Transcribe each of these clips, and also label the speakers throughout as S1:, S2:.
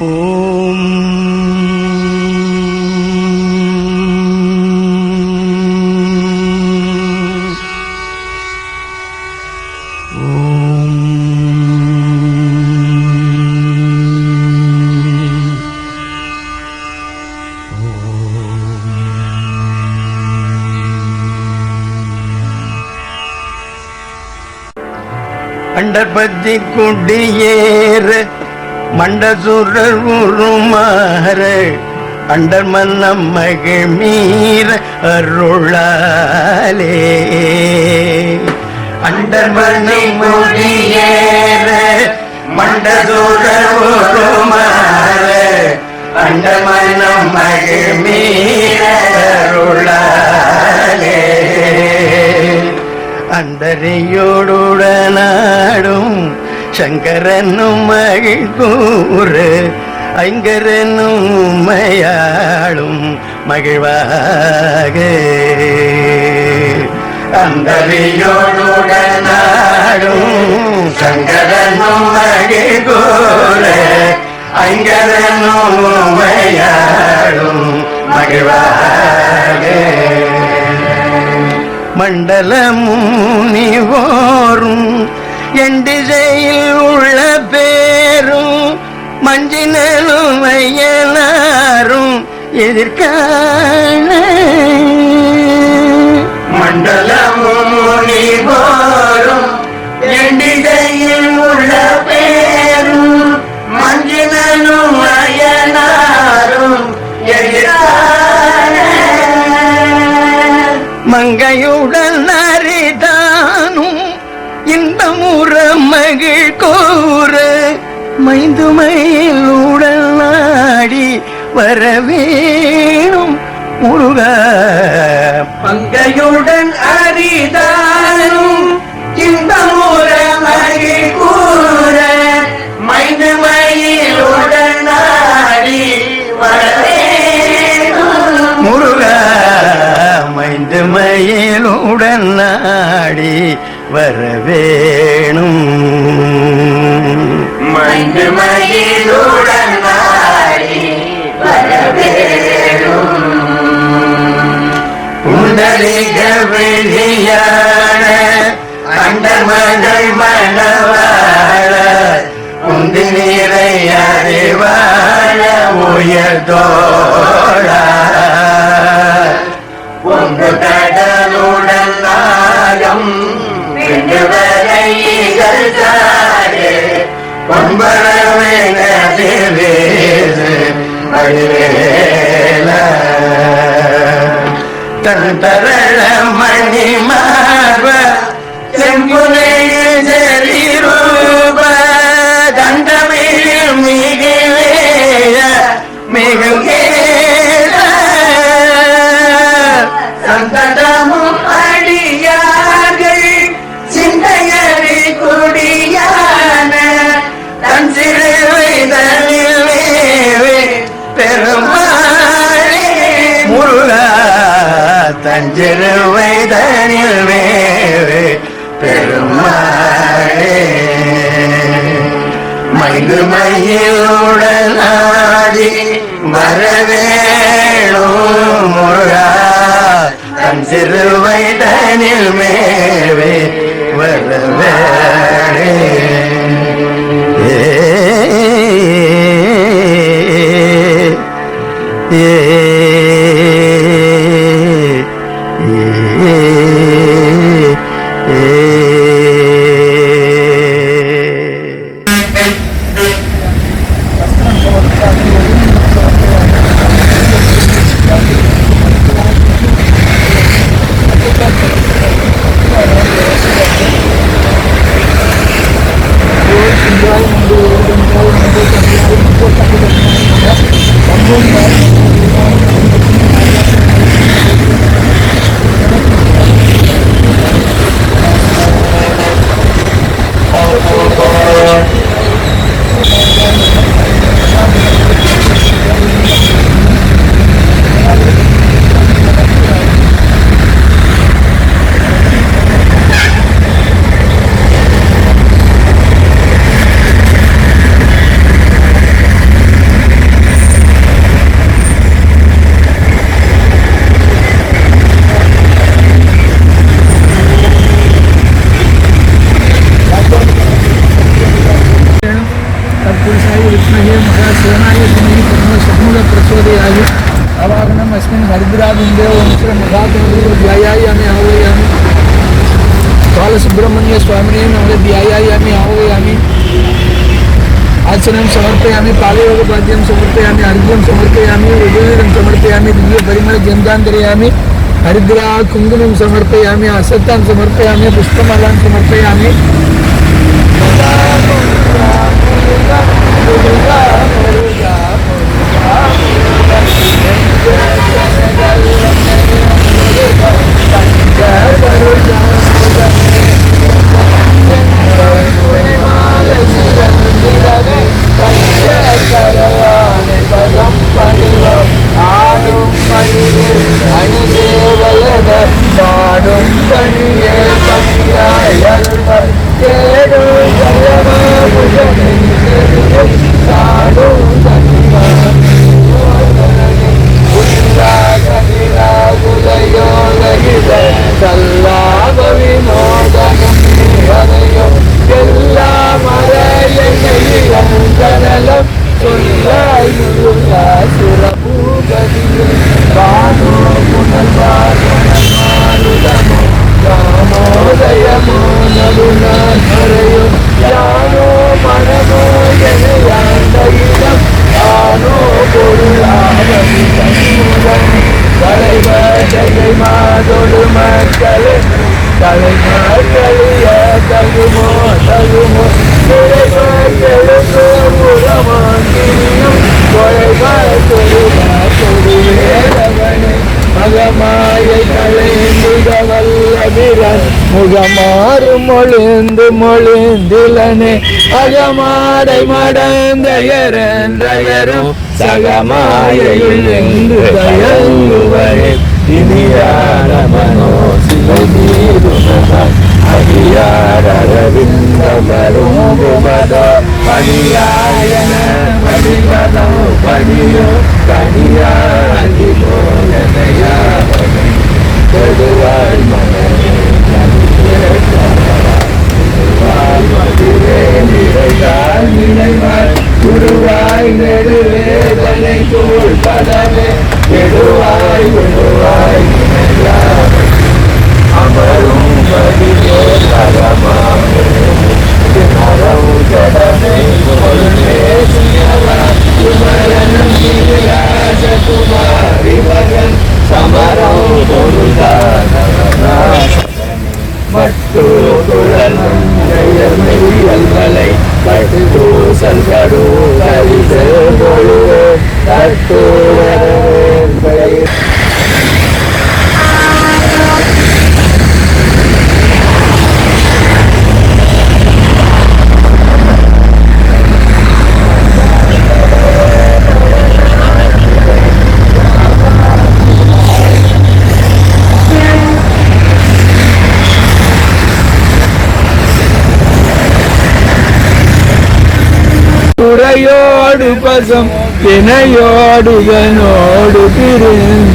S1: ஓம். அண்டர்பத்தி குடியேற மண்டசுரர் உருமாற அண்டர் மன்னம் மகிழ்மீர அருளாலே. அண்டர் மண்ணை முடியேற மண்டசுரர் உருமாற அண்டர் மன்னம் மகிழ்மீர அருளாலே. அண்டரையோடுடனாடும் சங்கரனும் மகிழ்கூறு ஐங்கரனும் உமையாளும் மகிழ்வாக. அந்தவியோடுடனாடும் சங்கரனும் மகிழ்கூறு ஐங்கரனும் உமையாளும் மகிழ்வாக. மண்டலமும் நீ ஓர் மண்டலமுனிவோரும் எண்டிசையில் உள்ள பேரும் மஞ்சினலும் ஐயனாரும் எதிர்காண. மண்டலமுனிவோரும் எண்டிசையில் உள்ள பேரும் மஞ்சினலும் ஐயனாரும் எதிர்காண. மங்கையுடன் அரிதானும் மைந்துமையிலுடன் நாடி வரவேணும் முருக. மங்கையுடன் அரிதானும் இன்பமுற மகிழ் கூற மைந்துமையிலுடன் நாடி வரவேணும். முருக நாடி வரவேணும். மைந்து மயிலுடன் நாடி புண்டலிக வெளியான அண்டமகள் மணவாழ உந்தி நீரை அறிவாழ உயர்தோழ ஒன்று கடலுடன் நாயம் வரைகள் தன் தரள மணி மார்ப செம்புனையில் வரவேணும் முருகா தன் சிறுவை வைதனில் மேவே
S2: विद्महे महासेनाय धीमहि तन्नो षण्मुख प्रचोदयामि अवाहनम् अस्मिन् हरिद्राबिन्दे ओं श्री महादेवो ध्यायामि आह्वयामि बालसुब्रह्मण्य स्वामिने नमः ध्यायामि हरिद्रा कुङ्कुमं समर्पयामि असत्तां समर्पयामि पुष्पमालां समर्पयामि கலைந்துகவல்லபிரன் முகமாறு மொழிந்து மொழிந்திலனே. அகமாடை மடந்தயரன்றயரும் சகமாயையில் என்று தயங்குவரே. இனியார மனோ சிலை மீதுமதான் அடியாரவிந்த மருங்குமத பணியாயன பணிவதோ பணியோ கனியாண்டி போலனையா உரையோடு பசம் தினையோடுகனோடு பிரிந்தவராதனையே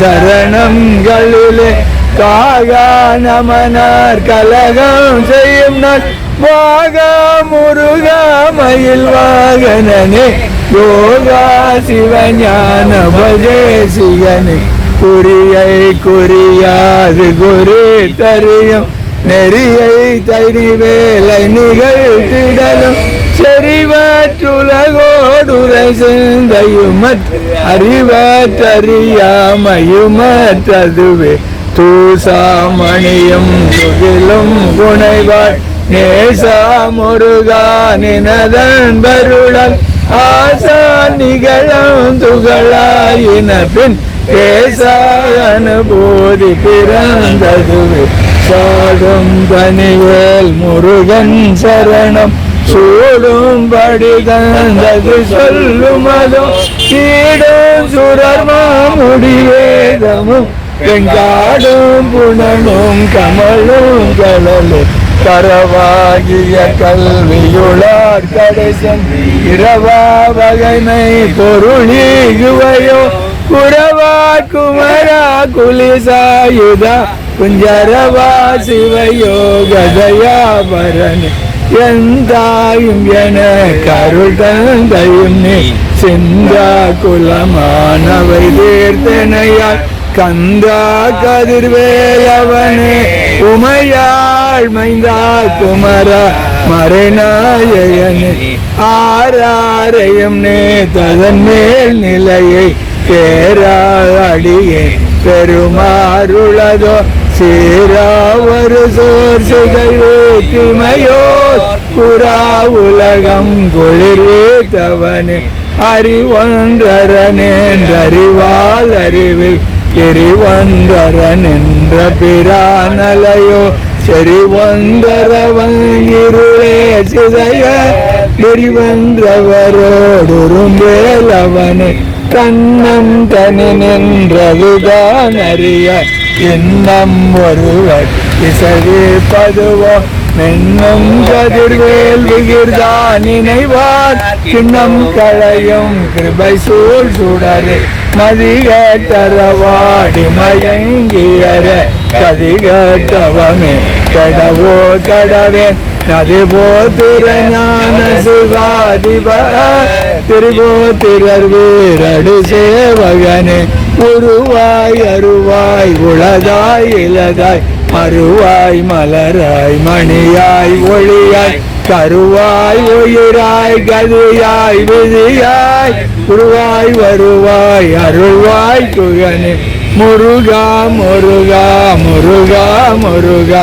S2: சரணங்களிலே காகா நமனார் கலகம் செய்யும் நாள். வாகா முருகா மயில் வாகனனே யோகா சிவஞான பஜேசிகனே. குறியை குறியாது குரு தரியும் நெறியை தனி வேலை நிகழ்த்திடலும் செறிவற்றுலகோடுரை சிந்தையுமற் அறிவற்றறியாமையுமற்றதுவே. தூசாமணியும் துகிலும் குணைவாள் நேசா முருகா நினதன் பருளல் ஆசா நிகழும் துகளாயின பின் பேசா அனுபூதி பிறந்ததுவே. சாடும் பணிவேல் முருகன் சரணம். சூடும்படி தந்தது சொல்லுமதும் சீடும் சுரர்மாமுடி வேதமும் வெங்காடும் புனனும் கமலும் கடலும் கரவாகிய கல்வியுளார் கடைசன். இரவா வகைமை பொருளீகுவையோ. குரவா குமரா குலிசாயுதா. குஞ்சரவா சிவயோகதயாபரன் எந்தாயும் என கருள் தந்தையும் நீ. சிந்தா குலமானவை தீர்த்தனையால் கந்தா கதிர்வேலவனே உமையாள் மைந்தா குமர மறைநாயகனே. ஆராரையும் நே ததன் மேல் நிலையை பேராடியே பெருமாறுளதோ சேராவரு சோர் சுகை வேற்றுமையோர் புறா உலகம் குளிர்வே தவனே அறிவொன்றரனேன்றறிவால் அறிவில் எரிவந்தரன் என்ற பிரானலையோ செறிவந்தரவன் இருளே சிதைய வெறிவந்தவரோடு மேலவனே கண்ணம் தனி நின்றதுதான் அறிய இன்னம் ஒருவர். இசைப்பதுவோ மென்னும் கதிர்வேல் விகிர்தான் நினைவார். கிண்ணம் களையும் கிருபை சூழ் சுடரே மதிகட்டரவாடி மயங்கியர. கதிகட்டவமே கடவோ கடவேன். நதிபோ திறஞான சிவாதிப திருபோ வீரடு சேவகனே உருவாய் அருவாய் உளதாய் இலதாய் மறுவாய் மலராய் மணியாய் ஒளியாய் கருவாய் உயிராய் கதியாய் விதியாய் உருவாய் வருவாய் அருள்வாய் குகனே முருகா முருகா முருகா முருகா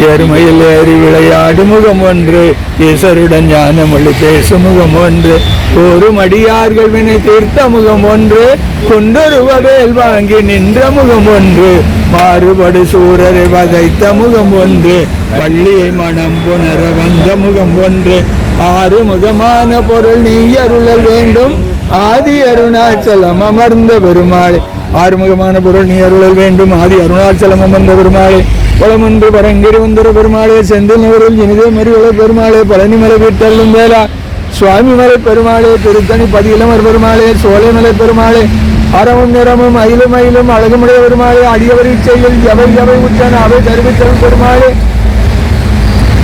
S2: எருமையில் ஏறி விளையாடு முகம் ஒன்று. ஈசருடன் ஞான மொழி பேசும் முகம் ஒன்று. ஒரு மடியார்கள் வினை தீர்த்த முகம் ஒன்று. குண்டொருவ வேல் வாங்கி நின்ற முகம் ஒன்று. மாறுபடு சூரரை வதைத்த முகம் ஒன்று. பள்ளியை மனம் புணர வந்த முகம் ஒன்று. ஆறு முகமான பொருள் நீ அருளல் வேண்டும். ஆதி அருணாச்சலம் அமர்ந்த பெருமாள். ஆறுமுகமான பொருள் நீ அருளல் வேண்டும். ஆதி அருணாச்சலம் அமர்ந்த பெருமாளே. குளமன்று பரங்கிரி வந்தர பெருமாளே. செந்தில் நகரில் இனிதே மறிவள பெருமாளே. பழனிமலை வீட்டல்லும் வேலா சுவாமிமலை பெருமாளே. திருத்தணி பதியிலமர் பெருமாளே. சோலைமலை பெருமாளே. அறமும் நிறமும் அயிலும் அயிலும் அழகுமுடைய பெருமாளே. அடியவரி செயல் எவை எவை உற்றன அவை தருவித்தல் பெருமாளே.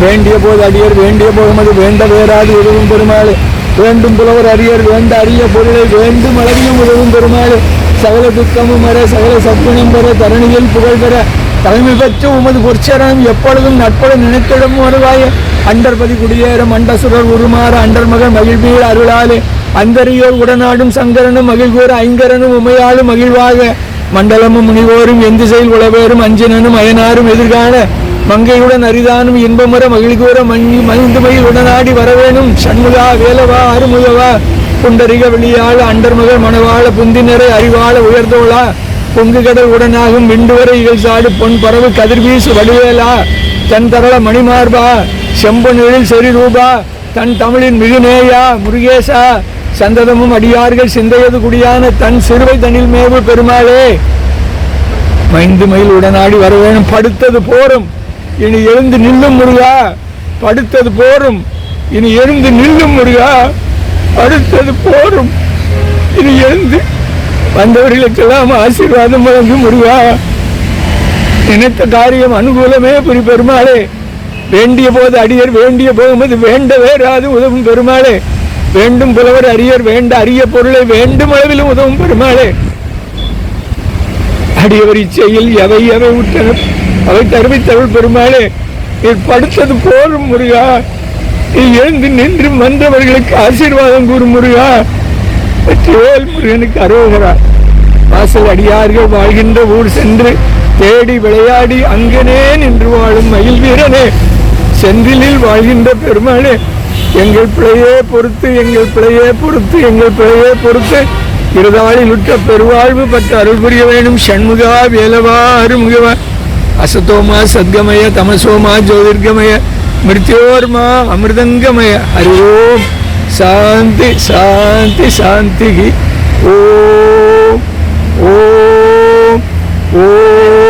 S2: வேண்டிய போது அடியர் வேண்டிய போகுமது வேண்ட வேறாது உதவும் பெருமாளே. வேண்டும் புலவர் அரியர் வேண்ட அரிய பொருளை வேண்டும் அழகியும் உதவும் பெருமாளே. சகல துக்கமும் வர சகல சத்துணம் பெற தரணியில் புகழ் பெற. தலைமை பெற்று உமது பொற்சரணம் எப்பொழுதும் நட்பட நினைத்திடம் வருவாய. அண்டர்பதி குடியேறும் அண்டசுரர் உருமாற அண்டர் மகன் மகிழ்வீர் அருளாலே. அந்தரியோர் உடனாடும் சங்கரனும் மகிழ்வோர் ஐங்கரனும் உமையாலும் மகிழ்வாக. மண்டலமும் முனிவோரும் எந்த செயல் உளவேறும் அஞ்சனனும் அயனாரும் எதிர்காண. மங்கையுடன் அரிதானும் இன்பமுற மகிழ்கூற மங்கி மகிழ்ந்துமையில் உடனாடி வரவேணும். சண்முகா வேலவா அருமுகவா. புண்டரிக வெளியாள அண்டர்முக மனவாள புந்தினரை அறிவாள உயர்ந்தோளா பொங்கு கடல் உடனாகும் விண்டுவரை இகழ்சாடு பொன் பறவு கதிர்வீசு வடிவேலா தன் தரள மணிமார்பா செம்பொன்னிழில் செறி ரூபா தன் தமிழின் மிகுநேயா முருகேசா சந்ததமும் அடியார்கள் சிந்தையது குடியான தன் சிறுவை தனில் மேவு பெருமாளே. மைந்து மயில் உடனாடி வரவேணும் படுத்தது போரும். இனி எழுந்து நில்லும் முருகா படுத்தது போரும். இனி எழுந்து நில்லும் முருகா படுத்தது போரும். இனி எழுந்து வந்தவர்களுக்கெல்லாம் ஆசீர்வாதம் வழங்கும் முருகா. நினைத்த காரியம் அனுகூலமே புரி பெருமாளே. வேண்டிய போது அடியர் வேண்டிய போகும்போது வேண்ட வேறாது உதவும் பெருமாளே. வேண்டும் புலவர் அரியர் வேண்ட அரிய பொருளை வேண்டும் அளவிலும் உதவும் பெருமாளே. அடியவர் இச்சையில் எவை எவை உற்றன அவை தருவித்தவள் பெருமாளே. நீர் படுத்தது போரும் முருகா. எழுந்து நின்று வந்தவர்களுக்கு ஆசீர்வாதம் கூறும் முருகா. வெற்றிவேல் முருகனுக்கு அருவுகிறார் வாசல் அடியார்கள் வாழ்கின்ற ஊர் சென்று தேடி விளையாடி அங்கனே நின்று வாழும் மயில் வீரனே. செந்திலில் வாழ்கின்ற பெருமாளே எங்கள் பிழையே பொறுத்து எங்கள் பிழையே பொறுத்து எங்கள் பிழையே பொறுத்து. இருதாளில் உற்ற பெருவாழ்வு பற்ற அருள் புரிய வேணும். சண்முகா வேலவா அருமுகவா அசத்தோமா சத்கமய தமசோமா ஜோதிர்கமய. மிருத்யோர்மா அமிர்தங்கமய ஹரி ஓம் சாந்தி சாந்தி சாந்தி ஓம் ஓம் ஓம்.